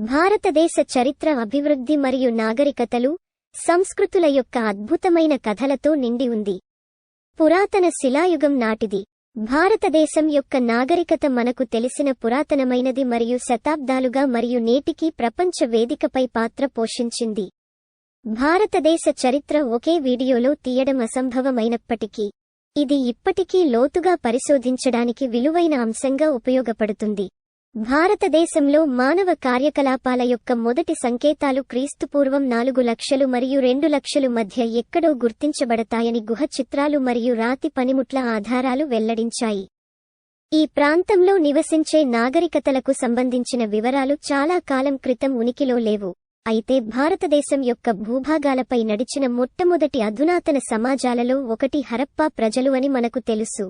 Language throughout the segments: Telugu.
భారతదేశ చరిత్ర అభివృద్ధి మరియు నాగరికతలు సంస్కృతుల యొక్క అద్భుతమైన కథలతో నిండి ఉంది. పురాతన శిలాయుగం నాటిది. భారతదేశం యొక్క నాగరికత మనకు తెలిసిన పురాతనమైనది మరియు శతాబ్దాలుగా మరియు నేటికీ ప్రపంచ వేదికపై పాత్ర పోషించింది. భారతదేశ చరిత్ర ఒకే వీడియోలో తీయడం అసంభవమైనప్పటికీ ఇది ఇప్పటికీ లోతుగా పరిశోధించడానికి విలువైన అంశంగా ఉపయోగపడుతుంది. భారతదేశంలో మానవ కార్యకలాపాల యొక్క మొదటి సంకేతాలు క్రీస్తుపూర్వం నాలుగు లక్షలు మరియు రెండు లక్షలు మధ్య ఎక్కడో గుర్తించబడతాయని గుహ చిత్రాలు మరియు రాతి పనిముట్ల ఆధారాలు వెల్లడించాయి. ఈ ప్రాంతంలో నివసించే నాగరికతలకు సంబంధించిన వివరాలు చాలా కాలం క్రితం ఉనికిలో లేవు. అయితే భారతదేశం యొక్క భూభాగాలపై నడిచిన మొట్టమొదటి అధునాతన సమాజాలలో ఒకటి హరప్పా ప్రజలు అని మనకు తెలుసు.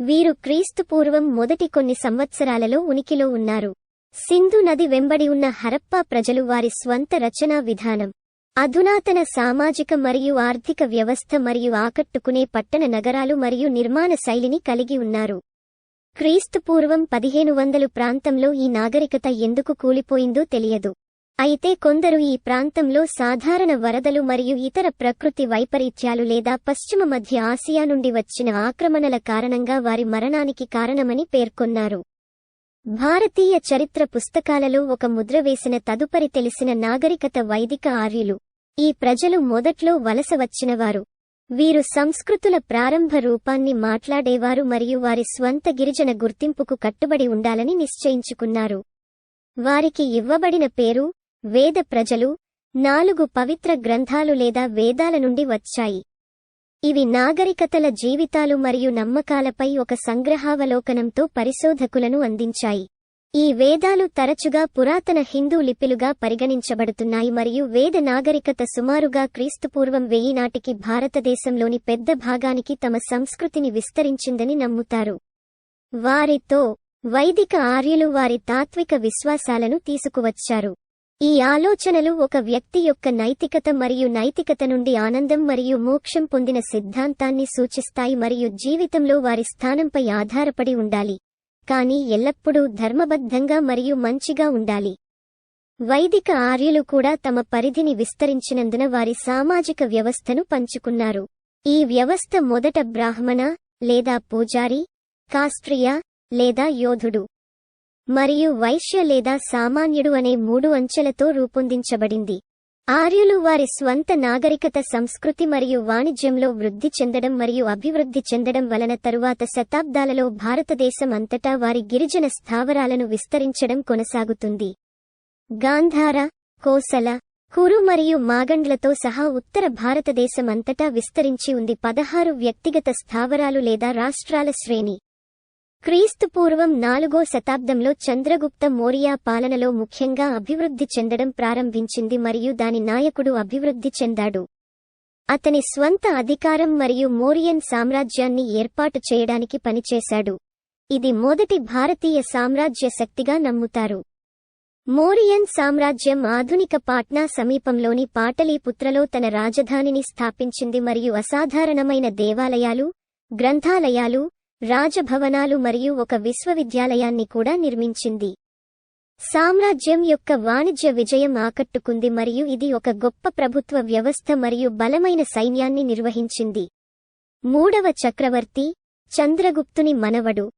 వీరు క్రీస్తుపూర్వం మొదటి కొన్ని సంవత్సరాలలో ఉనికిలో ఉన్నారు. సింధు నది వెంబడి ఉన్న హరప్పా ప్రజలు వారి స్వంత రచనా విధానం అధునాతన సామాజిక మరియు ఆర్థిక వ్యవస్థ మరియు ఆకట్టుకునే పట్టణ నగరాలు మరియు నిర్మాణ శైలిని కలిగి ఉన్నారు. క్రీస్తుపూర్వం పదిహేను వందలు ప్రాంతంలో ఈ నాగరికత ఎందుకు కూలిపోయిందో తెలియదు. అయితే కొందరు ఈ ప్రాంతంలో సాధారణ వరదలు మరియు ఇతర ప్రకృతి వైపరీత్యాలు లేదా పశ్చిమ మధ్య ఆసియా నుండి వచ్చిన ఆక్రమణల కారణంగా వారి మరణానికి కారణమని పేర్కొన్నారు. భారతీయ చరిత్ర పుస్తకాలలో ఒక ముద్ర వేసిన తదుపరి తెలిసిన నాగరికత వైదిక ఆర్యులు. ఈ ప్రజలు మొదట్లో వలస వచ్చినవారు. వీరు సంస్కృతుల ప్రారంభ రూపాన్ని మాట్లాడేవారు మరియు వారి స్వంత గిరిజన గుర్తింపుకు కట్టుబడి ఉండాలని నిశ్చయించుకున్నారు. వారికి ఇవ్వబడిన పేరు వేద ప్రజలు నాలుగు పవిత్ర గ్రంథాలు లేదా వేదాల నుండి వచ్చాయి. ఇవి నాగరికతల జీవితాలు మరియు నమ్మకాలపై ఒక సంగ్రహావలోకనంతో పరిశోధకులను అందించాయి. ఈ వేదాలు తరచుగా పురాతన హిందూ లిపిలుగా పరిగణించబడుతున్నాయి మరియు వేద నాగరికత సుమారుగా క్రీస్తుపూర్వం వెయ్యి నాటికి భారతదేశంలోని పెద్ద భాగానికి తమ సంస్కృతిని విస్తరించిందని నమ్ముతారు. వారితో వైదిక ఆర్యులు వారి తాత్విక విశ్వాసాలను తీసుకువచ్చారు. ఈ ఆలోచనలు ఒక వ్యక్తి యొక్క నైతికత మరియు నైతికత నుండి ఆనందం మరియు మోక్షం పొందిన సిద్ధాంతాన్ని సూచిస్తాయి మరియు జీవితంలో వారి స్థానంపై ఆధారపడి ఉండాలి. కానీ ఎల్లప్పుడూ ధర్మబద్ధంగా మరియు మంచిగా ఉండాలి. వైదిక ఆర్యులు కూడా తమ పరిధిని విస్తరించినందున వారి సామాజిక వ్యవస్థను పంచుకున్నారు. ఈ వ్యవస్థ మొదట బ్రాహ్మణ లేదా పూజారి కాస్ట్రియ లేదా యోధుడు. మరియు వైశ్య లేదా సామాన్యుడు అనే మూడు అంచెలతో రూపొందించబడింది. ఆర్యులు వారి స్వంత నాగరికత సంస్కృతి మరియు వాణిజ్యంలో వృద్ధి చెందడం మరియు అభివృద్ధి చెందడం వలన తరువాత శతాబ్దాలలో భారతదేశం అంతటా వారి గిరిజన స్థావరాలను విస్తరించడం కొనసాగుతుంది. గాంధార కోసల కురు మరియు మాగండ్లతో సహా ఉత్తర భారతదేశం అంతటా విస్తరించి ఉంది. పదహారు వ్యక్తిగత స్థావరాలు లేదా రాష్ట్రాల శ్రేణి. క్రీస్తుపూర్వం నాలుగో శతాబ్దంలో చంద్రగుప్త మోరియా పాలనలో ముఖ్యంగా అభివృద్ధి చెందడం ప్రారంభించింది మరియు దాని నాయకుడు అభివృద్ధి చెందాడు. అతని స్వంత అధికారం మరియు మోరియన్ సామ్రాజ్యాన్ని ఏర్పాటు చేయడానికి పనిచేశాడు. ఇది మొదటి భారతీయ సామ్రాజ్య శక్తిగా నమ్ముతారు. మోరియన్ సామ్రాజ్యం ఆధునిక పాట్నా సమీపంలోని పాటలీపుత్రలో తన రాజధానిని స్థాపించింది మరియు అసాధారణమైన దేవాలయాలు గ్రంథాలయాలు రాజభవనాలు మరియు ఒక విశ్వవిద్యాలయాన్ని కూడా నిర్మించింది. సామ్రాజ్యం యొక్క వాణిజ్య విజయం ఆకట్టుకుంది మరియు ఇది ఒక గొప్ప ప్రభుత్వ వ్యవస్థ మరియు బలమైన సైన్యాన్ని నిర్వహించింది. మూడవ చక్రవర్తి చంద్రగుప్తుని మనవడు.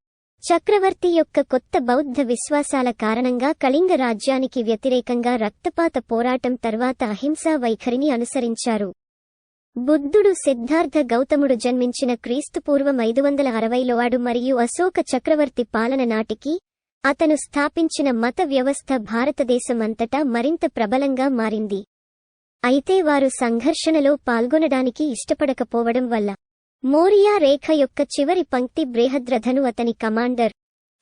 చక్రవర్తి యొక్క కొత్త బౌద్ధ విశ్వాసాల కారణంగా కళింగ రాజ్యానికి వ్యతిరేకంగా రక్తపాత పోరాటం తర్వాత అహింసా వైఖరిని అనుసరించారు. బుద్ధుడు సిద్ధార్థ గౌతముడు జన్మించిన క్రీస్తుపూర్వం ఐదు వందల అరవైలో ఆడు మరియు అశోక చక్రవర్తి పాలన నాటికి అతను స్థాపించిన మత వ్యవస్థ భారతదేశం అంతటా మరింత ప్రబలంగా మారింది. అయితే వారు సంఘర్షణలో పాల్గొనడానికి ఇష్టపడకపోవడం వల్ల మోరియా రేఖ యొక్క చివరి పంక్తి బృహద్రథను అతని కమాండర్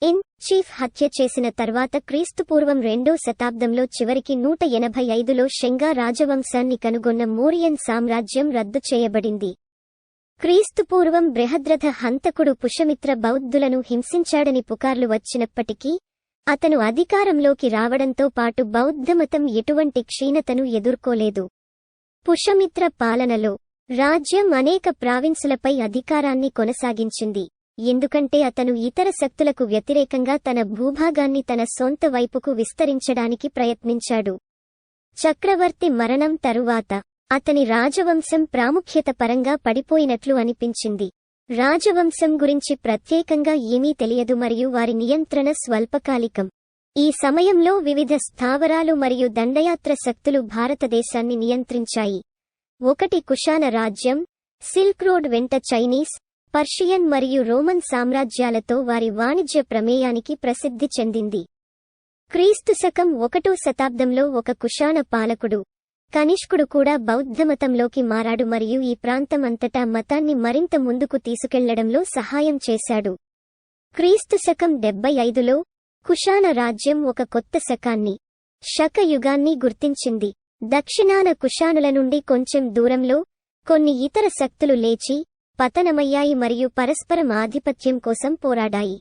ఇన్ చీఫ్ హత్య చేసిన తర్వాత క్రీస్తుపూర్వం రెండో శతాబ్దంలో చివరికి నూట ఎనభై ఐదులో షెంగా రాజవంశాన్ని కనుగొన్న మోరియన్ సామ్రాజ్యం రద్దు చేయబడింది. క్రీస్తుపూర్వం బృహద్రథ హంతకుడు పుషమిత్ర బౌద్ధులను హింసించాడని పుకార్లు వచ్చినప్పటికీ అతను అధికారంలోకి రావడంతో పాటు బౌద్ధమతం ఎటువంటి క్షీణతను ఎదుర్కోలేదు. పుషమిత్ర పాలనలో రాజ్యం అనేక ప్రావిన్సులపై అధికారాన్ని కొనసాగించింది. ఎందుకంటే అతను ఇతర శక్తులకు వ్యతిరేకంగా తన భూభాగాన్ని తన సొంత వైపుకు విస్తరించడానికి ప్రయత్నించాడు. చక్రవర్తి మరణం తరువాత అతని రాజవంశం ప్రాముఖ్యత పరంగా పడిపోయినట్లు అనిపించింది. రాజవంశం గురించి ప్రత్యేకంగా ఏమీ తెలియదు మరియు వారి నియంత్రణ స్వల్పకాలికం. ఈ సమయంలో వివిధ స్థావరాలు మరియు దండయాత్ర శక్తులు భారతదేశాన్ని నియంత్రించాయి. ఒకటి కుషాన రాజ్యం సిల్క్ రోడ్ వెంట చైనీస్ పర్షియన్ మరియు రోమన్ సామ్రాజ్యాలతో వారి వాణిజ్య ప్రమేయానికి ప్రసిద్ధి చెందింది. క్రీస్తు శకం ఒకటో శతాబ్దంలో ఒక కుషాణ పాలకుడు కనిష్కుడు కూడా బౌద్ధమతంలోకి మారాడు మరియు ఈ ప్రాంతం అంతటా మతాన్ని మరింత ముందుకు తీసుకెళ్ళడంలో సహాయం చేశాడు. క్రీస్తు శకం డెబ్బై ఐదులో కుషాణ రాజ్యం ఒక కొత్త శకాన్ని శక యుగాన్ని గుర్తించింది. దక్షిణాన కుషానుల నుండి కొంచెం దూరంలో కొన్ని ఇతర శక్తులు లేచి పతనమయ్యాయి మరియు పరస్పరం ఆధిపత్యం కోసం పోరాడాయి.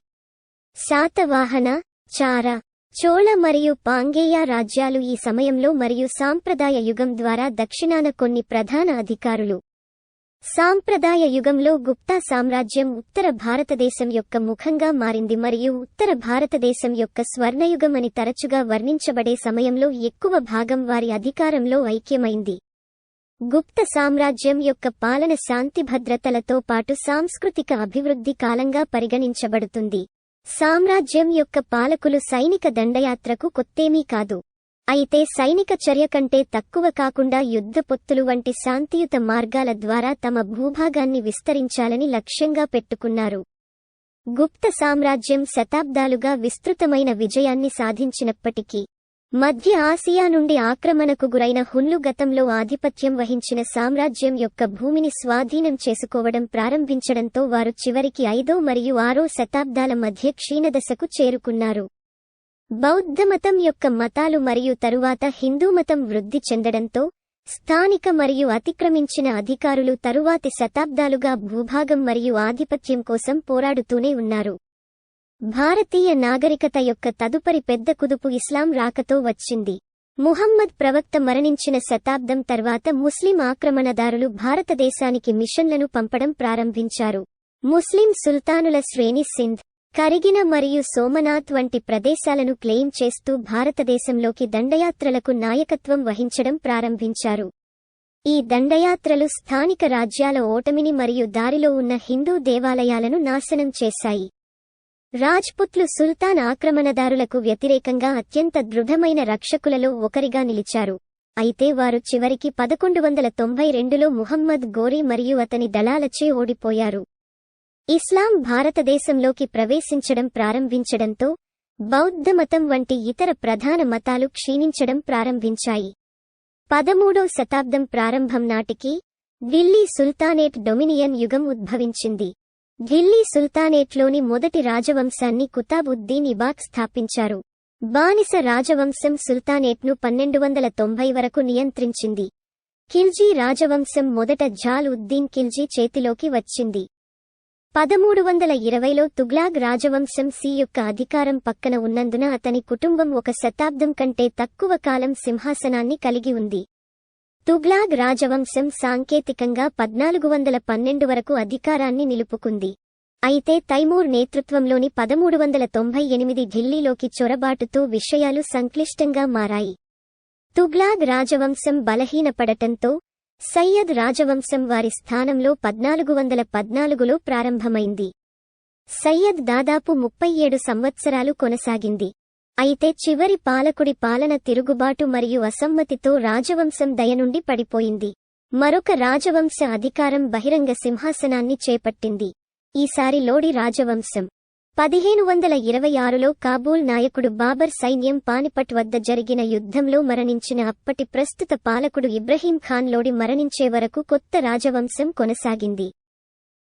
శాతవాహన చార చోళ మరియు పాంగేయ రాజ్యాలు ఈ సమయంలో మరియు సాంప్రదాయ యుగం ద్వారా దక్షిణాన కొన్ని ప్రధాన అధికారులు. సాంప్రదాయ యుగంలో గుప్తా సామ్రాజ్యం ఉత్తర భారతదేశం యొక్క ముఖంగా మారింది మరియు ఉత్తర భారతదేశం యొక్క స్వర్ణయుగం అని తరచుగా వర్ణించబడే సమయంలో ఎక్కువ భాగం వారి అధికారంలో ఐక్యమైంది. గుప్త సామ్రాజ్యం యొక్క పాలన శాంతి భద్రతలతో పాటు సాంస్కృతిక అభివృద్ధి కాలంగా పరిగణించబడుతుంది. సామ్రాజ్యం యొక్క పాలకులు సైనిక దండయాత్రకు కొత్తేమీ కాదు. అయితే సైనిక చర్య కంటే తక్కువ కాకుండా యుద్ధ పొత్తులు వంటి శాంతియుత మార్గాల ద్వారా తమ భూభాగాన్ని విస్తరించాలని లక్ష్యంగా పెట్టుకున్నారు. గుప్త సామ్రాజ్యం శతాబ్దాలుగా విస్తృతమైన విజయాన్ని సాధించినప్పటికీ మధ్య ఆసియా నుండి ఆక్రమణకు గురైన హున్లు గతంలో ఆధిపత్యం వహించిన సామ్రాజ్యం యొక్క భూమిని స్వాధీనం చేసుకోవడం ప్రారంభించడంతో వారు చివరికి ఐదో మరియు ఆరో శతాబ్దాల మధ్య క్షీణదశకు చేరుకున్నారు. బౌద్ధమతం యొక్క మతాలు మరియు తరువాత హిందూమతం వృద్ధి చెందడంతో స్థానిక మరియు అతిక్రమించిన అధికారులు తరువాతి శతాబ్దాలుగా భూభాగం మరియు ఆధిపత్యం కోసం పోరాడుతూనే ఉన్నారు. భారతీయ నాగరికత యొక్క తదుపరి పెద్ద కుదుపు ఇస్లాం రాకతో వచ్చింది. ముహమ్మద్ ప్రవక్త మరణించిన శతాబ్దం తర్వాత ముస్లిం ఆక్రమణదారులు భారతదేశానికి మిషన్లను పంపడం ప్రారంభించారు. ముస్లిం సుల్తానుల శ్రేణి సింధ్ కరిగిన మరియు సోమనాథ్ వంటి ప్రదేశాలను క్లెయిమ్ చేస్తూ భారతదేశంలోకి దండయాత్రలకు నాయకత్వం వహించడం ప్రారంభించారు. ఈ దండయాత్రలు స్థానిక రాజ్యాల ఓటమిని మరియు దారిలో ఉన్న హిందూ దేవాలయాలను నాశనం చేశాయి. రాజ్పుత్లు సుల్తాన్ ఆక్రమణదారులకు వ్యతిరేకంగా అత్యంత దృఢమైన రక్షకులలో ఒకరిగా నిలిచారు. అయితే వారు చివరికి పదకొండు వందల తొంభై రెండులో ముహమ్మద్ గోరీ మరియు అతని దళాలచే ఓడిపోయారు. ఇస్లాం భారతదేశంలోకి ప్రవేశించడం ప్రారంభించడంతో బౌద్ధమతం వంటి ఇతర ప్రధాన మతాలు క్షీణించడం ప్రారంభించాయి. పదమూడో శతాబ్దం ప్రారంభం నాటికి ఢిల్లీ సుల్తానేట్ డొమినియన్ యుగం ఉద్భవించింది. ఢిల్లీ సుల్తానేట్లోని మొదటి రాజవంశాన్ని కుతాబుద్దీన్ ఇబాక్ స్థాపించారు. బానిస రాజవంశం సుల్తానేట్ను పన్నెండు వందల తొంభై వరకు నియంత్రించింది. ఖిల్జీ రాజవంశం మొదట జాల్ ఉద్దీన్ ఖిల్జీ చేతిలోకి వచ్చింది. పదమూడు వందల ఇరవైలో తుగ్లాగ్ రాజవంశం సి యొక్క అధికారం పక్కన ఉన్నందున అతని కుటుంబం ఒక శతాబ్దం కంటే తక్కువ కాలం సింహాసనాన్ని కలిగి ఉంది. తుగ్లాగ్ రాజవంశం సాంకేతికంగా పద్నాలుగు వందల పన్నెండు వరకు అధికారాన్ని నిలుపుకుంది. అయితే తైమూర్ నేతృత్వంలోని పదమూడు వందల తొంభై ఎనిమిది ఢిల్లీలోకి చొరబాటుతో విషయాలు సంక్లిష్టంగా మారాయి. తుగ్లాగ్ రాజవంశం బలహీనపడటంతో సయ్యద్ రాజవంశం వారి స్థానంలో పద్నాలుగు వందల పద్నాలుగులో ప్రారంభమైంది. సయ్యద్ దాదాపు ముప్పై ఏడు సంవత్సరాలు కొనసాగింది. అయితే చివరి పాలకుడి పాలన తిరుగుబాటు మరియు అసమ్మతితో రాజవంశం దయ నుండి పడిపోయింది. మరొక రాజవంశ అధికారం బహిరంగ సింహాసనాన్ని చేపట్టింది. ఈసారి లోడి రాజవంశం. పదిహేను వందల ఇరవై ఆరులో కాబూల్ నాయకుడు బాబర్ సైన్యం పానిపట్ వద్ద జరిగిన యుద్ధంలో మరణించిన అప్పటి ప్రస్తుత పాలకుడు ఇబ్రహీం ఖాన్ లోడి మరణించే వరకు కొత్త రాజవంశం కొనసాగింది.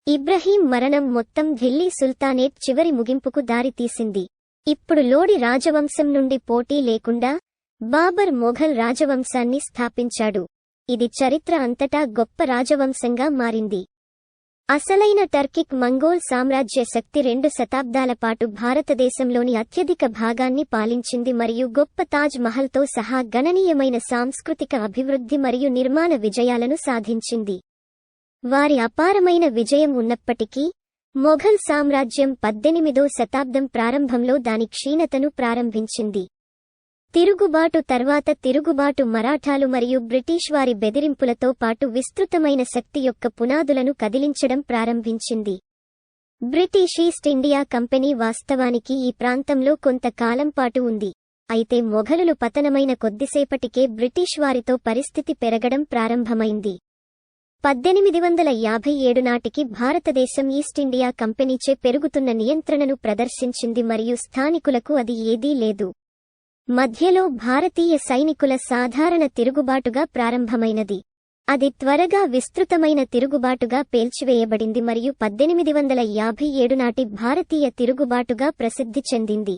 ఇబ్రహీం మరణం మొత్తం ఢిల్లీ సుల్తానేట్ చివరి ముగింపుకు దారితీసింది. ఇప్పుడు లోడి రాజవంశం నుండి పోటీ లేకుండా బాబర్ మొఘల్ రాజవంశాన్ని స్థాపించాడు. ఇది చరిత్ర అంతటా గొప్ప రాజవంశంగా మారింది. అసలైన టర్కిక్ మంగోల్ సామ్రాజ్య శక్తి రెండు శతాబ్దాల పాటు భారతదేశంలోని అత్యధిక భాగాన్ని పాలించింది మరియు గొప్ప తాజ్ మహల్తో సహా గణనీయమైన సాంస్కృతిక అభివృద్ధి మరియు నిర్మాణ విజయాలను సాధించింది. వారి అపారమైన విజయం ఉన్నప్పటికీ మొఘల్ సామ్రాజ్యం పద్దెనిమిదో శతాబ్దం ప్రారంభంలో దాని క్షీణతను ప్రారంభించింది. తిరుగుబాటు తర్వాత తిరుగుబాటు మరాఠాలు మరియు బ్రిటిష్ వారి బెదిరింపులతో పాటు విస్తృతమైన శక్తి యొక్క పునాదులను కదిలించడం ప్రారంభించింది. బ్రిటిష్ ఈస్ట్ ఇండియా కంపెనీ వాస్తవానికి ఈ ప్రాంతంలో కొంతకాలం పాటు ఉంది. అయితే మొఘలులు పతనమైన కొద్దిసేపటికే బ్రిటిష్ వారితో పరిస్థితి పెరగడం ప్రారంభమైంది. పద్దెనిమిది వందల యాభై ఏడు నాటికి భారతదేశం ఈస్ట్ ఇండియా కంపెనీచే పెరుగుతున్న నియంత్రణను ప్రదర్శించింది మరియు స్థానికులకు అది ఏదీ లేదు. మధ్యలో భారతీయ సైనికుల సాధారణ తిరుగుబాటుగా ప్రారంభమైనది. అది త్వరగా విస్తృతమైన తిరుగుబాటుగా పేల్చివేయబడింది మరియు పద్దెనిమిది వందల యాభై ఏడు నాటి భారతీయ తిరుగుబాటుగా ప్రసిద్ధి చెందింది.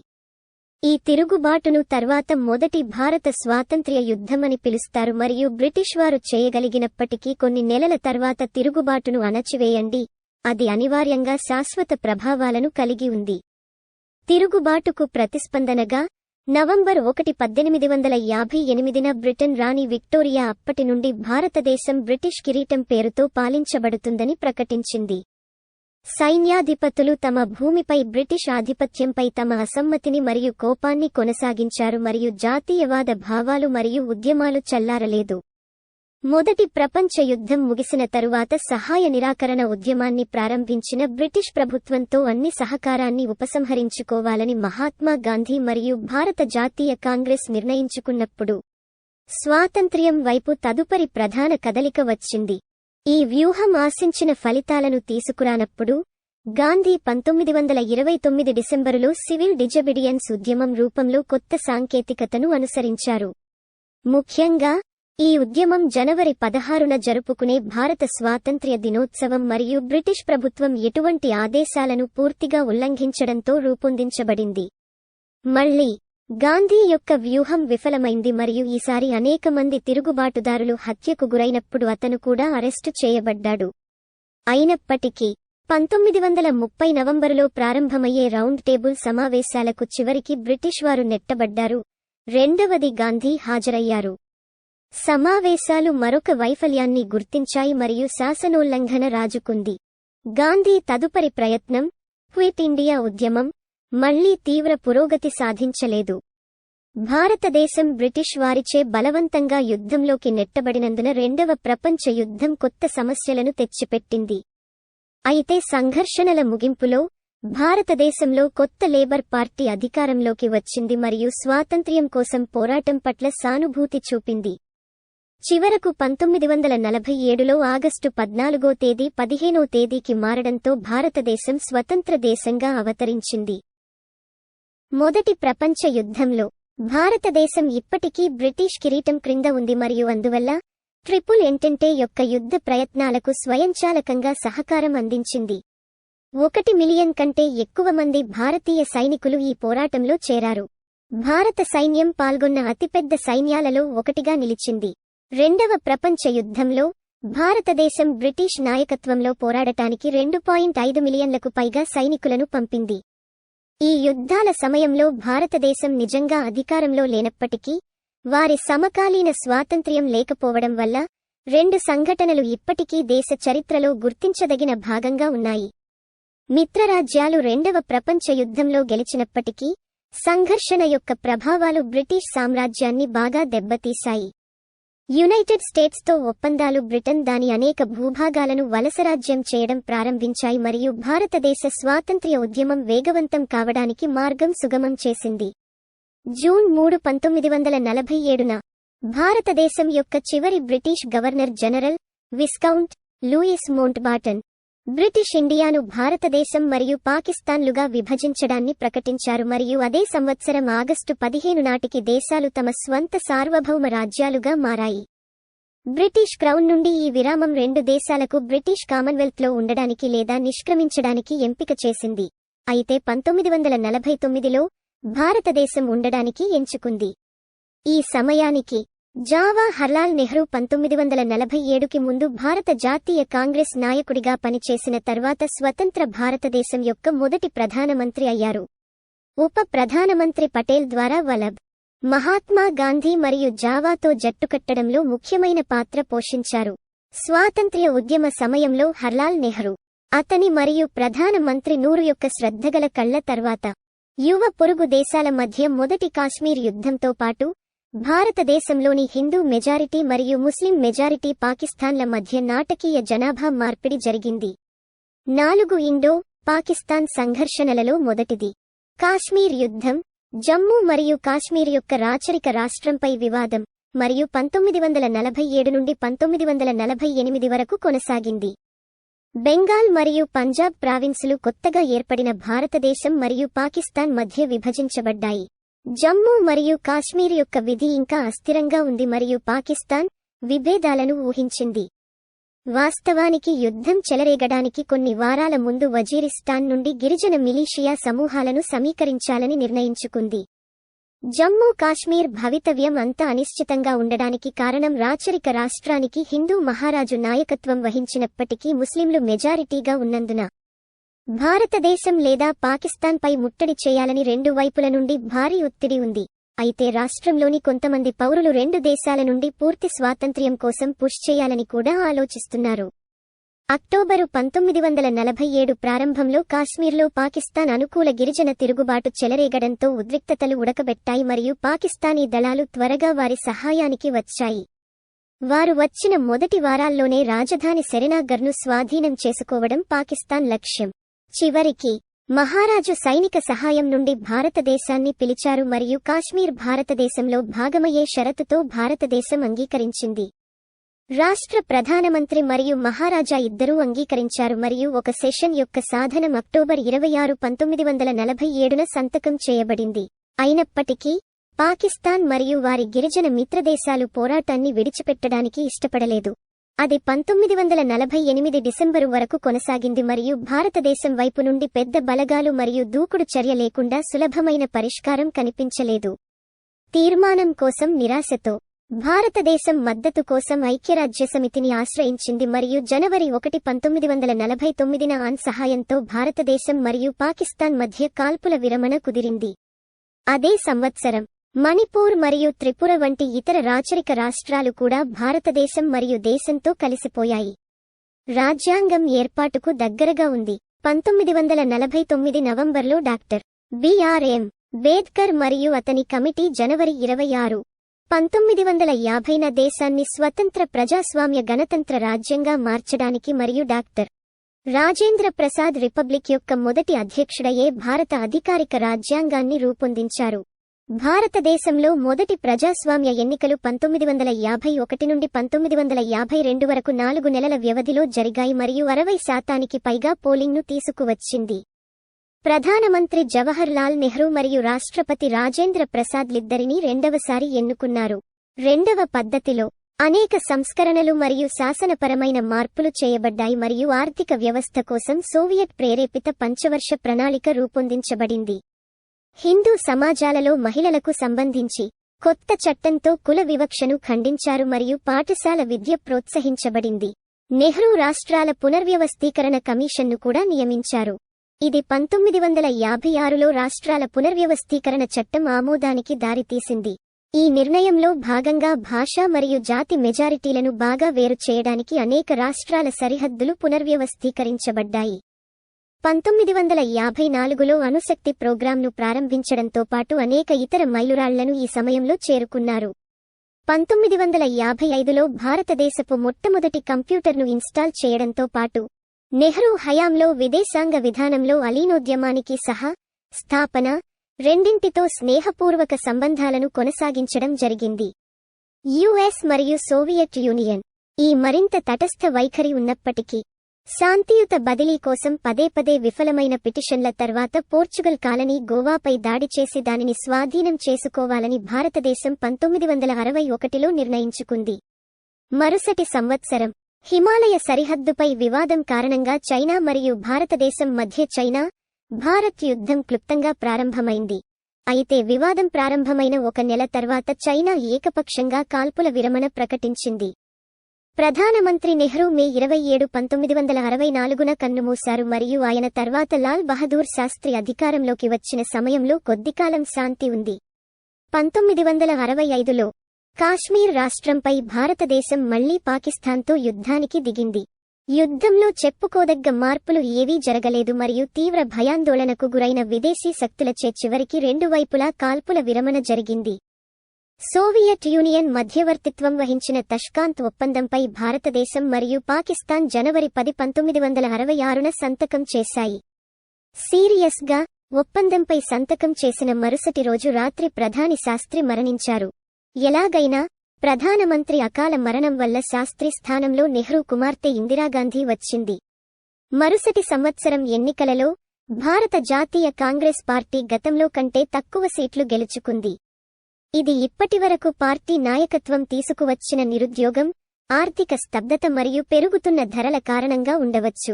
ఈ తిరుగుబాటును తర్వాత మొదటి భారత స్వాతంత్ర్య యుద్ధమని పిలుస్తారు మరియు బ్రిటిష్ వారు చేయగలిగినప్పటికీ కొన్ని నెలల తర్వాత తిరుగుబాటును అణచివేయండి. అది అనివార్యంగా శాశ్వత ప్రభావాలను కలిగి ఉంది. తిరుగుబాటుకు ప్రతిస్పందనగా నవంబర్ ఒకటి పద్దెనిమిది వందల యాభై ఎనిమిదిన బ్రిటన్ రాణి విక్టోరియా అప్పటి నుండి భారతదేశం బ్రిటిష్ కిరీటం పేరుతో పాలించబడుతుందని ప్రకటించింది. సైన్యాధిపతులు తమ భూమిపై బ్రిటిష్ ఆధిపత్యంపై తమ అసమ్మతిని మరియు కోపాన్ని కొనసాగించారు మరియు జాతీయవాద భావాలు మరియు ఉద్యమాలు చల్లారలేదు. మొదటి ప్రపంచ యుద్ధం ముగిసిన తరువాత సహాయ నిరాకరణ ఉద్యమాన్ని ప్రారంభించిన బ్రిటిష్ ప్రభుత్వంతో అన్ని సహకారాన్ని ఉపసంహరించుకోవాలని మహాత్మా గాంధీ మరియు భారత జాతీయ కాంగ్రెస్ నిర్ణయించుకున్నప్పుడు స్వాతంత్ర్యం వైపు తదుపరి ప్రధాన కదలిక వచ్చింది. ఈ వ్యూహం ఆశించిన ఫలితాలను తీసుకురానప్పుడు గాంధీ పంతొమ్మిది వందల ఇరవై తొమ్మిది డిసెంబరులో సివిల్ డిజబిడియన్స్ ఉద్యమం రూపంలో కొత్త సాంకేతికతను అనుసరించారు. ముఖ్యంగా ఈ ఉద్యమం జనవరి పదహారున జరుపుకునే భారత స్వాతంత్ర్య దినోత్సవం మరియు బ్రిటిష్ ప్రభుత్వం ఎటువంటి ఆదేశాలను పూర్తిగా ఉల్లంఘించడంతో రూపొందించబడింది. మళ్ళీ గాంధీ యొక్క వ్యూహం విఫలమైంది మరియు ఈసారి అనేక మంది తిరుగుబాటుదారులు హత్యకు గురైనప్పుడు అతను కూడా అరెస్టు చేయబడ్డాడు. అయినప్పటికీ పంతొమ్మిది వందల ముప్పై నవంబరులో ప్రారంభమయ్యే రౌండ్ టేబుల్ సమావేశాలకు చివరికి బ్రిటిష్ వారు నెట్టబడ్డారు. రెండవది గాంధీ హాజరయ్యారు. సమావేశాలు మరొక వైఫల్యాన్ని గుర్తించాయి మరియు శాసనోల్లంఘన రాజుకుంది. గాంధీ తదుపరి ప్రయత్నం క్విట్ ఇండియా ఉద్యమం మళ్ళీ తీవ్ర పురోగతి సాధించలేదు. భారతదేశం బ్రిటిష్ వారిచే బలవంతంగా యుద్ధంలోకి నెట్టబడినందున రెండవ ప్రపంచ యుద్ధం కొత్త సమస్యలను తెచ్చిపెట్టింది. అయితే సంఘర్షణల ముగింపులో భారతదేశంలో కొత్త లేబర్ పార్టీ అధికారంలోకి వచ్చింది మరియు స్వాతంత్ర్యం కోసం పోరాటం పట్ల సానుభూతి చూపింది. చివరకు పంతొమ్మిది వందల నలభై ఏడులో ఆగస్టు పద్నాలుగో తేదీ పదిహేనో తేదీకి మారడంతో భారతదేశం స్వతంత్ర దేశంగా అవతరించింది. మొదటి ప్రపంచ యుద్ధంలో భారతదేశం ఇప్పటికీ బ్రిటిష్ కిరీటం క్రింద ఉంది మరియు అందువల్ల ట్రిపుల్ ఎంటెంటే యొక్క యుద్ధ ప్రయత్నాలకు స్వయంచాలకంగా సహకారం అందించింది. ఒకటి మిలియన్ కంటే ఎక్కువ మంది భారతీయ సైనికులు ఈ పోరాటంలో చేరారు. భారత సైన్యం పాల్గొన్న అతిపెద్ద సైన్యాలలో ఒకటిగా నిలిచింది. రెండవ ప్రపంచ యుద్ధంలో భారతదేశం బ్రిటిష్ నాయకత్వంలో పోరాడటానికి రెండు పాయింట్ ఐదు మిలియన్లకు పైగా సైనికులను పంపింది. ఈ యుద్ధాల సమయంలో భారతదేశం నిజంగా అధికారంలో లేనప్పటికీ వారి సమకాలీన స్వాతంత్ర్యం లేకపోవడం వల్ల రెండు సంఘటనలు ఇప్పటికీ దేశ చరిత్రలో గుర్తించదగిన భాగంగా ఉన్నాయి. మిత్రరాజ్యాలు రెండవ ప్రపంచ యుద్ధంలో గెలిచినప్పటికీ సంఘర్షణ యొక్క ప్రభావాలు బ్రిటిష్ సామ్రాజ్యాన్ని బాగా దెబ్బతీశాయి. యునైటెడ్ స్టేట్స్తో ఒప్పందాలు బ్రిటన్ దాని అనేక భూభాగాలను వలసరాజ్యం చేయడం ప్రారంభించాయి మరియు భారతదేశ స్వాతంత్ర్య ఉద్యమం వేగవంతం కావడానికి మార్గం సుగమం చేసింది. జూన్ మూడు పంతొమ్మిది వందల నలభై ఏడున భారతదేశం యొక్క చివరి British governor general viscount Louis Mountbatten British ఇండియాను భారతదేశం మరియు పాకిస్తాన్లుగా విభజించడాన్ని ప్రకటించారు మరియు అదే సంవత్సరం ఆగస్టు పదిహేను నాటికి దేశాలు తమ స్వంత సార్వభౌమ రాజ్యాలుగా మారాయి. బ్రిటిష్ క్రౌన్ నుండి ఈ విరామం రెండు దేశాలకు బ్రిటిష్ కామన్వెల్త్లో ఉండడానికి లేదా నిష్క్రమించడానికి ఎంపిక చేసింది. అయితే పంతొమ్మిది వందల నలభై తొమ్మిదిలో భారతదేశం ఉండడానికి ఎంచుకుంది. ఈ సమయానికి జావా హర్లాల్ నెహ్రూ పంతొమ్మిది వందల నలభై ఏడుకి ముందు భారత జాతీయ కాంగ్రెస్ నాయకుడిగా పనిచేసిన తర్వాత స్వతంత్ర భారతదేశం యొక్క మొదటి ప్రధానమంత్రి అయ్యారు. ఉప ప్రధానమంత్రి పటేల్ ద్వారా వలబ్ మహాత్మా గాంధీ మరియు జావాతో జట్టుకట్టడంలో ముఖ్యమైన పాత్ర పోషించారు. స్వాతంత్ర్య ఉద్యమ సమయంలో హర్లాల్ నెహ్రూ అతని మరియు ప్రధాన మంత్రి నూరు యొక్క శ్రద్ధగల కళ్ళ తర్వాత యువ పొరుగు దేశాల మధ్య మొదటి కాశ్మీర్ యుద్ధంతో పాటు భారతదేశంలోని హిందూ మెజారిటీ మరియు ముస్లిం మెజారిటీ పాకిస్తాన్ల మధ్య నాటకీయ జనాభా మార్పిడి జరిగింది. నాలుగు ఇండో పాకిస్తాన్ సంఘర్షణలలో మొదటిది. కాశ్మీర్ యుద్ధం జమ్మూ మరియు కాశ్మీర్ యొక్క రాచరిక రాష్ట్రంపై వివాదం మరియు పంతొమ్మిది వందల నలభై ఏడు నుండి పంతొమ్మిది వందల నలభై ఎనిమిది వరకు కొనసాగింది. బెంగాల్ మరియు పంజాబ్ ప్రావిన్సులు కొత్తగా ఏర్పడిన భారతదేశం మరియు పాకిస్తాన్ మధ్య విభజించబడ్డాయి. జమ్మూ మరియు కాశ్మీర్ యొక్క విధి ఇంకా అస్థిరంగా ఉంది మరియు పాకిస్తాన్ విభేదాలను ఊహించింది. వాస్తవానికి యుద్ధం చెలరేగడానికి కొన్ని వారాల ముందు వజీరిస్తాన్ నుండి గిరిజన మిలీషియా సమూహాలను సమీకరించాలని నిర్ణయించుకుంది. జమ్మూ కాశ్మీర్ భవితవ్యం అంత అనిశ్చితంగా ఉండడానికి కారణం రాచరిక రాష్ట్రానికి హిందూ మహారాజు నాయకత్వం వహించినప్పటికీ ముస్లింలు మెజారిటీగా ఉన్నందున భారతదేశం లేదా పాకిస్తాన్పై ముట్టడి చేయాలని రెండు వైపుల నుండి భారీ ఒత్తిడి ఉంది. అయితే రాష్ట్రంలోని కొంతమంది పౌరులు రెండు దేశాల నుండి పూర్తి స్వాతంత్ర్యం కోసం పుష్ చేయాలని కూడా ఆలోచిస్తున్నారు. అక్టోబరు పంతొమ్మిది వందల నలభై ఏడు ప్రారంభంలో కాశ్మీర్లో పాకిస్తాన్ అనుకూల గిరిజన తిరుగుబాటు చెలరేగడంతో ఉద్రిక్తతలు ఉడకబెట్టాయి మరియు పాకిస్తానీ దళాలు త్వరగా వారి సహాయానికి వచ్చాయి. వారు వచ్చిన మొదటి వారాల్లోనే రాజధాని సెరెనాగర్ను స్వాధీనం చేసుకోవడం పాకిస్తాన్ లక్ష్యం. చివరికి మహారాజు సైనిక సహాయం నుండి భారతదేశాన్ని పిలిచారు మరియు కాశ్మీర్ భారతదేశంలో భాగమయ్యే షరతుతో భారతదేశం అంగీకరించింది. రాష్ట్ర ప్రధానమంత్రి మరియు మహారాజా ఇద్దరూ అంగీకరించారు మరియు ఒక సెషన్ యొక్క సాధనం అక్టోబర్ ఇరవై ఆరు పంతొమ్మిది వందల నలభై ఏడున సంతకం చేయబడింది. అయినప్పటికీ పాకిస్తాన్ మరియు వారి గిరిజన మిత్రదేశాలు పోరాటాన్ని విడిచిపెట్టడానికి ఇష్టపడలేదు. అది పంతొమ్మిది వందల నలభై ఎనిమిది డిసెంబరు వరకు కొనసాగింది మరియు భారతదేశం వైపు నుండి పెద్ద బలగాలు మరియు దూకుడు చర్య లేకుండా సులభమైన పరిష్కారం కనిపించలేదు. తీర్మానం కోసం నిరాశతో భారతదేశం మద్దతు కోసం ఐక్యరాజ్యసమితిని ఆశ్రయించింది మరియు జనవరి ఒకటి పంతొమ్మిది వందల నలభై తొమ్మిదిన ఆన్ సహాయంతో భారతదేశం మరియు పాకిస్తాన్ మధ్య కాల్పుల విరమణ కుదిరింది. అదే సంవత్సరం మణిపూర్ మరియు త్రిపుర వంటి ఇతర రాచరిక రాష్ట్రాలు కూడా భారతదేశం మరియు దేశంతో కలిసిపోయాయి. రాజ్యాంగం ఏర్పాటుకు దగ్గరగా ఉంది. పంతొమ్మిది వందల నలభై తొమ్మిది నవంబర్లో డాక్టర్ బిఆర్ఎం బేద్కర్ మరియు అతని కమిటీ జనవరి ఇరవై ఆరు పంతొమ్మిది వందల యాభైన దేశాన్ని స్వతంత్ర ప్రజాస్వామ్య గణతంత్ర రాజ్యంగా మార్చడానికి మరియు డాక్టర్ రాజేంద్ర ప్రసాద్ రిపబ్లిక్ యొక్క మొదటి అధ్యక్షుడయే భారత అధికారిక రాజ్యాంగాన్ని రూపొందించారు. భారతదేశంలో మొదటి ప్రజాస్వామ్య ఎన్నికలు పంతొమ్మిది వందల యాభై ఒకటి నుండి పంతొమ్మిది వందల యాభై రెండు వరకు నాలుగు నెలల వ్యవధిలో జరిగాయి మరియు అరవై శాతానికి పైగా పోలింగ్ను తీసుకువచ్చింది. ప్రధానమంత్రి జవహర్ లాల్ నెహ్రూ మరియు రాష్ట్రపతి రాజేంద్ర ప్రసాద్లిద్దరినీ రెండవసారి ఎన్నుకున్నారు. రెండవ పద్ధతిలో అనేక సంస్కరణలు మరియు శాసనపరమైన మార్పులు చేయబడ్డాయి మరియు ఆర్థిక వ్యవస్థ కోసం సోవియట్ ప్రేరేపిత పంచవర్ష ప్రణాళిక రూపొందించబడింది. హిందూ సమాజాలలో మహిళలకు సంబంధించి కొత్త చట్టంతో కుల వివక్షను ఖండించారు మరియు పాఠశాల విద్య ప్రోత్సహించబడింది. నెహ్రూ రాష్ట్రాల పునర్వ్యవస్థీకరణ కమిషన్ను కూడా నియమించారు. ఇది పంతొమ్మిది వందల యాభై ఆరులో రాష్ట్రాల పునర్వ్యవస్థీకరణ చట్టం ఆమోదానికి దారితీసింది. ఈ నిర్ణయంలో భాగంగా భాష మరియు జాతి మెజారిటీలను బాగా వేరు చేయడానికి అనేక రాష్ట్రాల సరిహద్దులు పునర్వ్యవస్థీకరించబడ్డాయి. పంతొమ్మిది వందల యాభై నాలుగులో అణుశక్తి ప్రోగ్రాంను ప్రారంభించడంతో పాటు అనేక ఇతర మైలురాళ్ళను ఈ సమయంలో చేరుకున్నారు. పంతొమ్మిది వందల యాభై ఐదులో భారతదేశపు మొట్టమొదటి కంప్యూటర్ను ఇన్స్టాల్ చేయడంతో పాటు నెహ్రూ హయాంలో విదేశాంగ విధానంలో అలీనోద్యమానికి సహా స్థాపన రెండింటితో స్నేహపూర్వక సంబంధాలను కొనసాగించడం జరిగింది. యుఎస్ మరియు సోవియట్ యూనియన్ ఈ మరింత తటస్థ వైఖరి ఉన్నప్పటికీ శాంతియుత బదిలీ కోసం పదే పదే విఫలమైన పిటిషన్ల తర్వాత పోర్చుగల్ కాలనీ గోవాపై దాడి చేసి దానిని స్వాధీనం చేసుకోవాలని భారతదేశం పంతొమ్మిది వందల అరవై ఒకటిలో నిర్ణయించుకుంది. మరుసటి సంవత్సరం హిమాలయ సరిహద్దుపై వివాదం కారణంగా చైనా మరియు భారతదేశం మధ్య చైనా భారత్ యుద్ధం క్లుప్తంగా ప్రారంభమైంది. అయితే వివాదం ప్రారంభమైన ఒక నెల తర్వాత చైనా ఏకపక్షంగా కాల్పుల విరమణ ప్రకటించింది. ప్రధానమంత్రి నెహ్రూ మే ఇరవై ఏడు పంతొమ్మిది వందల అరవై నాలుగున కన్నుమూశారు మరియు ఆయన తర్వాత లాల్ బహదూర్ శాస్త్రి అధికారంలోకి వచ్చిన సమయంలో కొద్దికాలం శాంతి ఉంది. పంతొమ్మిది వందల అరవై ఐదులో కాశ్మీర్ రాష్ట్రంపై భారతదేశం మళ్ళీ పాకిస్తాన్తో యుద్ధానికి దిగింది. యుద్ధంలో చెప్పుకోదగ్గ మార్పులు ఏవీ జరగలేదు మరియు తీవ్ర భయాందోళనకు గురైన విదేశీ శక్తులచే చివరికి రెండు వైపులా కాల్పుల విరమణ జరిగింది. సోవియట్ యూనియన్ మధ్యవర్తిత్వం వహించిన తష్కాంత్ ఒప్పందంపై భారతదేశం మరియు పాకిస్తాన్ జనవరి పది పంతొమ్మిది వందల అరవై ఆరున సంతకం చేశాయి. సీరియస్గా ఒప్పందంపై సంతకం చేసిన మరుసటి రోజు రాత్రి ప్రధాని శాస్త్రి మరణించారు. ఎలాగైనా ప్రధానమంత్రి అకాల మరణం వల్ల శాస్త్రి స్థానంలో నెహ్రూ కుమార్తె ఇందిరాగాంధీ వచ్చింది. మరుసటి సంవత్సరం ఎన్నికలలో భారత జాతీయ కాంగ్రెస్ పార్టీ గతంలో కంటే తక్కువ సీట్లు గెలుచుకుంది. ఇది ఇప్పటివరకు పార్టీ నాయకత్వం తీసుకువచ్చిన నిరుద్యోగం ఆర్థిక స్తబ్దత మరియు పెరుగుతున్న ధరల కారణంగా ఉండవచ్చు.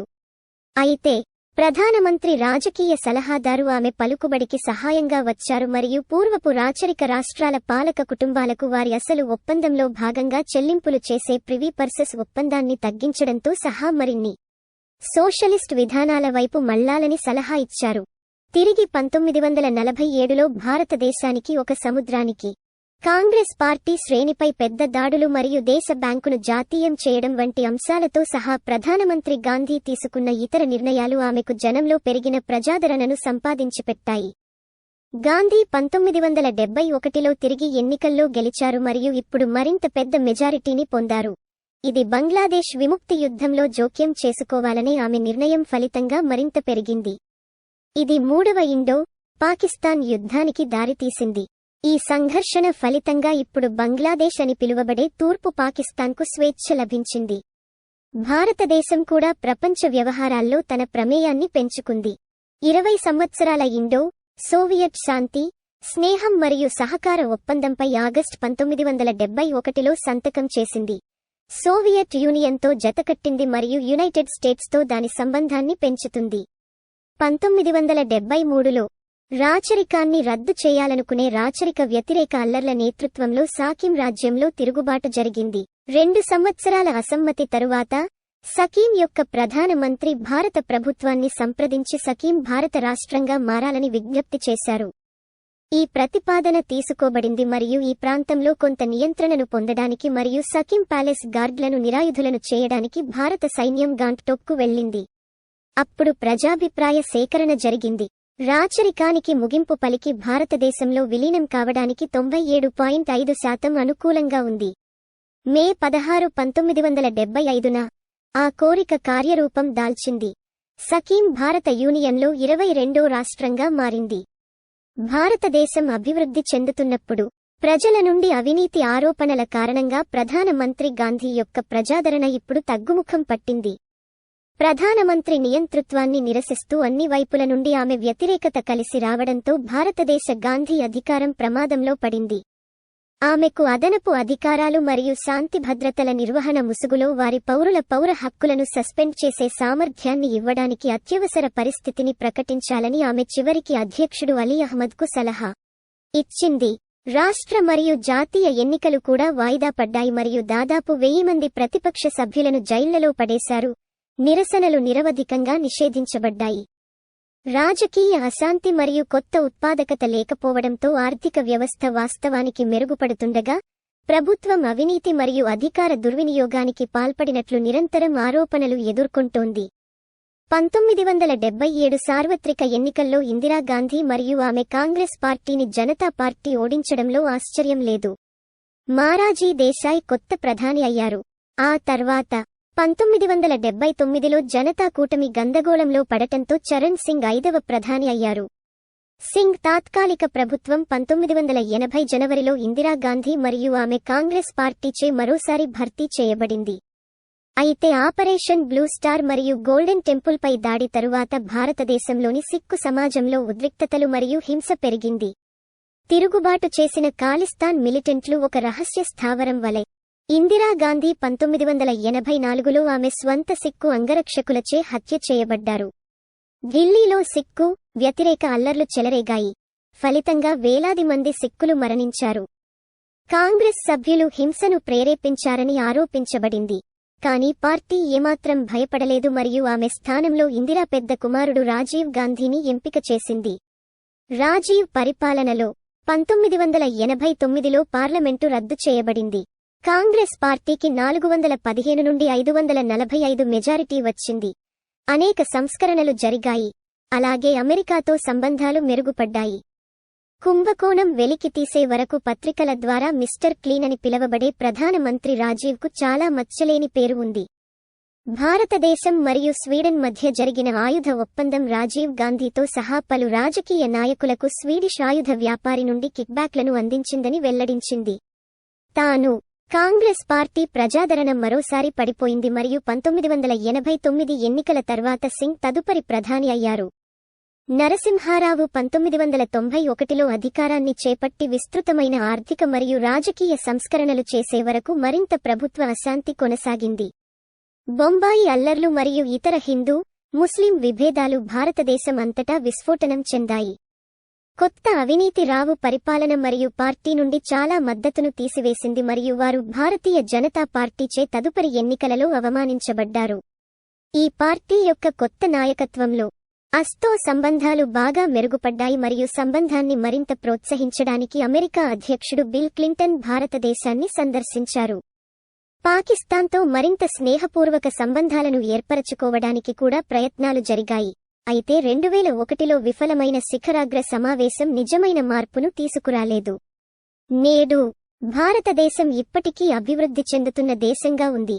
అయితే ప్రధానమంత్రి రాజకీయ సలహాదారు ఆమె పలుకుబడికి సహాయంగా వచ్చారు మరియు పూర్వపు రాచరిక రాష్ట్రాల పాలక కుటుంబాలకు వారి అసలు ఒప్పందంలో భాగంగా చెల్లింపులు చేసే ప్రివీ పర్సెస్ ఒప్పందాన్ని తగ్గించడంతో సహా మరిన్ని సోషలిస్ట్ విధానాల వైపు మళ్ళాలని సలహా ఇచ్చారు. తిరిగి పంతొమ్మిది వందల నలభై ఏడులో భారతదేశానికి ఒక సముద్రానికి. కాంగ్రెస్ పార్టీ శ్రేణిపై పెద్ద దాడులు మరియు దేశ బ్యాంకును జాతీయం చేయడం వంటి అంశాలతో సహా ప్రధానమంత్రి గాంధీ తీసుకున్న ఇతర నిర్ణయాలు ఆమెకు జనంలో పెరిగిన ప్రజాదరణను సంపాదించిపెట్టాయి. గాంధీ పంతొమ్మిది వందల డెబ్బై ఒకటిలో తిరిగి ఎన్నికల్లో గెలిచారు మరియు ఇప్పుడు మరింత పెద్ద మెజారిటీని పొందారు. ఇది బంగ్లాదేశ్ విముక్తి యుద్ధంలో జోక్యం చేసుకోవాలనే ఆమె నిర్ణయం ఫలితంగా మరింత పెరిగింది. ఇది మూడవ ఇండో పాకిస్తాన్ యుద్ధానికి దారితీసింది. ఈ సంఘర్షణ ఫలితంగా ఇప్పుడు బంగ్లాదేశ్ అని పిలువబడే తూర్పు పాకిస్తాన్కు స్వేచ్ఛ లభించింది. భారతదేశం కూడా ప్రపంచ వ్యవహారాల్లో తన ప్రమేయాన్ని పెంచుకుంది. ఇరవై సంవత్సరాల ఇండో సోవియట్ శాంతి స్నేహం మరియు సహకార ఒప్పందంపై ఆగస్టు పంతొమ్మిది వందల డెబ్బై ఒకటిలో సంతకం చేసింది. సోవియట్ యూనియన్తో జతకట్టింది మరియు యునైటెడ్ స్టేట్స్తో దాని సంబంధాన్ని పెంచుతుంది. పంతొమ్మిది వందల డెబ్బై మూడులో రాచరికాన్ని రద్దు చేయాలనుకునే రాచరిక వ్యతిరేక అల్లర్ల నేతృత్వంలో సాకిం రాజ్యంలో తిరుగుబాటు జరిగింది. రెండు సంవత్సరాల అసమ్మతి తరువాత సకీం యొక్క ప్రధాన మంత్రి భారత ప్రభుత్వాన్ని సంప్రదించి సకీం భారత రాష్ట్రంగా మారాలని విజ్ఞప్తి చేశారు. ఈ ప్రతిపాదన తీసుకోబడింది మరియు ఈ ప్రాంతంలో కొంత నియంత్రణను పొందడానికి మరియు సకిం ప్యాలెస్ గార్డ్లను నిరాయుధులను చేయడానికి భారత సైన్యం గాంట్టోక్కు వెళ్ళింది. అప్పుడు ప్రజాభిప్రాయ సేకరణ జరిగింది. రాచరికానికి ముగింపు పలికి భారతదేశంలో విలీనం కావడానికి తొంభై ఏడు పాయింట్ ఐదు శాతం అనుకూలంగా ఉంది. మే పదహారు పంతొమ్మిది వందల డెబ్బై ఐదున ఆ కోరిక కార్యరూపం దాల్చింది. సకీం భారత యూనియన్లో ఇరవై రెండో రాష్ట్రంగా మారింది. భారతదేశం అభివృద్ధి చెందుతున్నప్పుడు ప్రజల నుండి అవినీతి ఆరోపణల కారణంగా ప్రధానమంత్రి గాంధీ యొక్క ప్రజాదరణ ఇప్పుడు తగ్గుముఖం పట్టింది. ప్రధానమంత్రి నియంతృత్వాన్ని నిరసిస్తూ అన్ని వైపుల నుండి ఆమె వ్యతిరేకత కలిసి రావడంతో భారతదేశ గాంధీ అధికారం ప్రమాదంలో పడింది. ఆమెకు అదనపు అధికారాలు మరియు శాంతి భద్రతల నిర్వహణ ముసుగులో వారి పౌరుల పౌర హక్కులను సస్పెండ్ చేసే సామర్థ్యాన్ని ఇవ్వడానికి అత్యవసర పరిస్థితిని ప్రకటించాలని ఆమె చివరికి అధ్యక్షుడు అలీ అహ్మద్కు సలహా ఇచ్చింది. రాష్ట్ర మరియు జాతీయ ఎన్నికలు కూడా వాయిదా పడ్డాయి మరియు దాదాపు వెయ్యి మంది ప్రతిపక్ష సభ్యులను జైళ్ళలో పడేశారు. నిరసనలు నిరవధికంగా నిషేధించబడ్డాయి. రాజకీయ అశాంతి మరియు కొత్త ఉత్పాదకత లేకపోవడంతో ఆర్థిక వ్యవస్థ వాస్తవానికి మెరుగుపడుతుండగా ప్రభుత్వం అవినీతి మరియు అధికార దుర్వినియోగానికి పాల్పడినట్లు నిరంతరం ఆరోపణలు ఎదుర్కొంటోంది. పంతొమ్మిది వందల డెబ్బై ఏడు సార్వత్రిక ఎన్నికల్లో ఇందిరాగాంధీ మరియు ఆమె కాంగ్రెస్ పార్టీని జనతా పార్టీ ఓడించడంలో ఆశ్చర్యం లేదు. మారాజీ దేశాయ్ కొత్త ప్రధాని అయ్యారు. ఆ తర్వాత పంతొమ్మిది వందల డెబ్బై తొమ్మిదిలో జనతా కూటమి గందగోళంలో పడటంతో చరణ్ సింగ్ ఐదవ ప్రధాని అయ్యారు. సింగ్ తాత్కాలిక ప్రభుత్వం పంతొమ్మిది వందల ఎనభై జనవరిలో ఇందిరాగాంధీ మరియు ఆమె కాంగ్రెస్ పార్టీచే మరోసారి భర్తీ చేయబడింది. అయితే ఆపరేషన్ బ్లూ స్టార్ మరియు గోల్డెన్ టెంపుల్పై దాడి తరువాత భారతదేశంలోని సిక్కు సమాజంలో ఉద్రిక్తతలు మరియు హింస పెరిగింది. తిరుగుబాటు చేసిన ఖాలిస్తాన్ మిలిటెంట్లు ఒక రహస్య స్థావరం వలె ఇందిరాగాంధీ పంతొమ్మిది వందల ఎనభై నాలుగులో ఆమె స్వంత సిక్కు అంగరక్షకులచే హత్య చేయబడ్డారు. ఢిల్లీలో సిక్కు వ్యతిరేక అల్లర్లు చెలరేగాయి. ఫలితంగా వేలాది మంది సిక్కులు మరణించారు. కాంగ్రెస్ సభ్యులు హింసను ప్రేరేపించారని ఆరోపించబడింది. కానీ పార్టీ ఏమాత్రం భయపడలేదు మరియు ఆమె స్థానంలో ఇందిరా పెద్ద కుమారుడు రాజీవ్ గాంధీని ఎంపిక చేసింది. రాజీవ్ పరిపాలనలో పంతొమ్మిది వందల ఎనభై తొమ్మిదిలో పార్లమెంటు రద్దు చేయబడింది. కాంగ్రెస్ పార్టీకి నాలుగు వందల పదిహేను నుండి ఐదు వందల నలభై ఐదు మెజారిటీ వచ్చింది. అనేక సంస్కరణలు జరిగాయి. అలాగే అమెరికాతో సంబంధాలు మెరుగుపడ్డాయి. కుంభకోణం వెలికి తీసే వరకు పత్రికల ద్వారా మిస్టర్ క్లీన్ అని పిలవబడే ప్రధానమంత్రి రాజీవ్కు చాలా మచ్చలేని పేరు ఉంది. భారతదేశం మరియు స్వీడన్ మధ్య జరిగిన ఆయుధ ఒప్పందం రాజీవ్ గాంధీతో సహా పలు రాజకీయ నాయకులకు స్వీడిష్ ఆయుధ వ్యాపారి నుండి కిక్బ్యాక్లను అందించిందని వెల్లడించింది. తాను కాంగ్రెస్ పార్టీ ప్రజాదరణ మరోసారి పడిపోయింది మరియు పంతొమ్మిది వందల ఎనభై తొమ్మిది ఎన్నికల తర్వాత సింగ్ తదుపరి ప్రధాని అయ్యారు. నరసింహారావు పంతొమ్మిది వందల తొంభై ఒకటిలో అధికారాన్ని చేపట్టి విస్తృతమైన ఆర్థిక మరియు రాజకీయ సంస్కరణలు చేసే వరకు మరింత ప్రభుత్వ అశాంతి కొనసాగింది. బొంబాయి అల్లర్లు మరియు ఇతర హిందూ ముస్లిం విభేదాలు భారతదేశం అంతటా విస్ఫోటనం చెందాయి. కొత్త అవినీతి రావు పరిపాలన మరియు పార్టీ నుండి చాలా మద్దతును తీసివేసింది మరియు వారు భారతీయ జనతా పార్టీచే తదుపరి ఎన్నికలలో అవమానించబడ్డారు. ఈ పార్టీ యొక్క కొత్త నాయకత్వంలో అస్తో సంబంధాలు బాగా మెరుగుపడ్డాయి మరియు సంబంధాన్ని మరింత ప్రోత్సహించడానికి అమెరికా అధ్యక్షుడు బిల్ క్లింటన్ భారతదేశాన్ని సందర్శించారు. పాకిస్తాన్తో మరింత స్నేహపూర్వక సంబంధాలను ఏర్పరచుకోవడానికి కూడా ప్రయత్నాలు జరిగాయి. అయితే రెండువేల ఒకటిలో విఫలమైన శిఖరాగ్ర సమావేశం నిజమైన మార్పును తీసుకురాలేదు. నేడు భారతదేశం ఇప్పటికీ అభివృద్ధి చెందుతున్న దేశంగా ఉంది.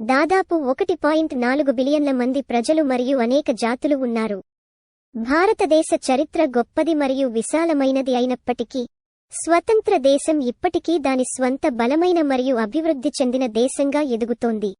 దాదాపు ఒకటి పాయింట్ నాలుగు బిలియన్ల మంది ప్రజలు మరియు అనేక జాతులు ఉన్నారు. భారతదేశ చరిత్ర గొప్పది మరియు విశాలమైనది అయినప్పటికీ స్వతంత్ర దేశం ఇప్పటికీ దాని స్వంత బలమైన మరియు అభివృద్ధి చెందిన దేశంగా ఎదుగుతోంది.